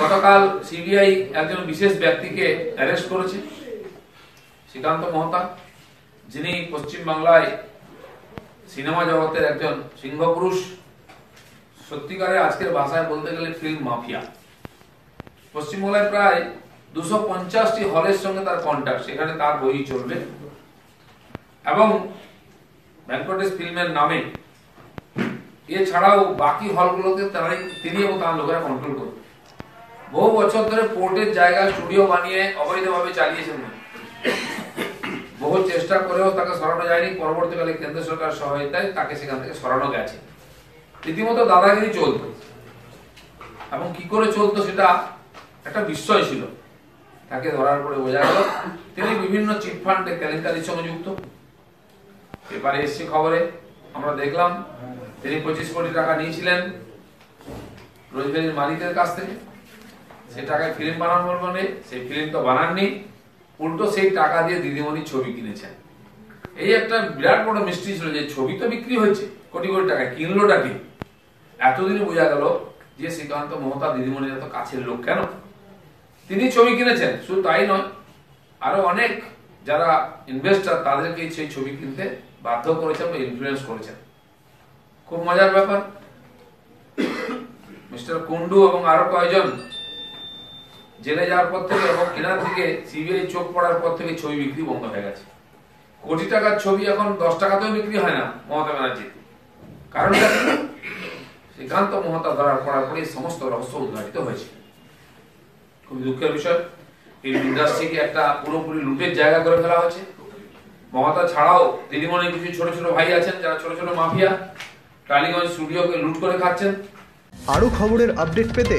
গতকাল সিবিআই একজন বিশেষ ব্যক্তিকে অ্যারেস্ট করেছে, শ্রীকান্ত মহতা, যিনি পশ্চিমবাংলায় সিনেমা জগতের একজন সিংহপুরুষ। সত্যিকারে আজকের ভাষায় বলতে গেলে ফিল্ম মাফিয়া পশ্চিমবাংলায় প্রায় দুশো পঞ্চাশটি হলের সঙ্গে তার কন্ট্যাক্ট সেখানে তার বই চলবে। এবং ভেঙ্কটেশ ফিল্মের নামে, এছাড়াও বাকি হলগুলোতে তারাই, তিনি এবং তার লোকেরা কন্ট্রোল করবে। বহু বছর ধরে পোর্টের জায়গা, স্টুডিও বানিয়ে অবৈধভাবে চালিয়েছেন বহু চেষ্টা করেও তাকে সরানো যায়নি। পরবর্তীকালে কেন্দ্র সরকার সহায়তায় তাকে সেখান থেকে সরানো গেছে। রীতিমতো দাদাগিরি চলতো। এবং কি করে চলতো সেটা একটা বিস্ময় ছিল। তাকে ধরার পরে বোঝা গেল, তিনি বিভিন্ন চিটফান্ডে কেলেঙ্কারির সঙ্গে যুক্ত। এবারে এসছে খবরে, আমরা দেখলাম, তিনি পঁচিশ কোটি টাকা নিয়েছিলেন রোজভেরির মালিকের কাছ থেকে। সে টাকায় ফিল্ম বানানোর মানে সেই ফিল্ম তো বানাননি। উল্টো সেই টাকা দিয়ে দিদিমণির ছবি কিনেছেন। এই একটা বিরাট বড় মিস্ট্রি ছিল যে ছবি তো বিক্রি হয়েছে, কোটি কোটি টাকা কিনলোটা কি? এতদিনে বোঝা গেল যে শ্রীকান্ত মমতা দিদিমণির এত কাছের লোক কেন? তিনি ছবি কিনেছেন, শুধু তাই নয়, আরও অনেক যারা ইনভেস্টার তাদেরকে সেই ছবি কিনতে বাধ্য করেছেন বা ইনফ্লুয়েন্স করেছেন। খুব মজার ব্যাপার। মিস্টার কুন্ডু এবং আরও কয়েকজন জেলে যাওয়ার পর থেকে এবং কেনার দিকে সিবিআই চোখ পড়ার পর থেকে ছবি বিক্রি বন্ধ হয়ে গেছে। কোটি টাকার ছবি এখন দশ টাকাতেও বিক্রি হয় না মমতা ব্যানার্জি। কারণ শ্রীকান্ত মমতা ধরার পড়ার পরে সমস্ত রহস্য উদ্ঘাটিত হয়েছে। খুবই দুঃখের বিষয়, এই ইন্ডাস্ট্রিকে একটা পুরোপুরি লুটের জায়গা করে ফেলা হয়েছে। মমতা ছাড়াও দিদিমণির কিছু ছোট ছোট ভাই আছেন, যারা ছোট ছোট মাফিয়া। টালিগঞ্জ স্টুডিওকে লুট করে খাচ্ছেন। আরও খবরের আপডেট পেতে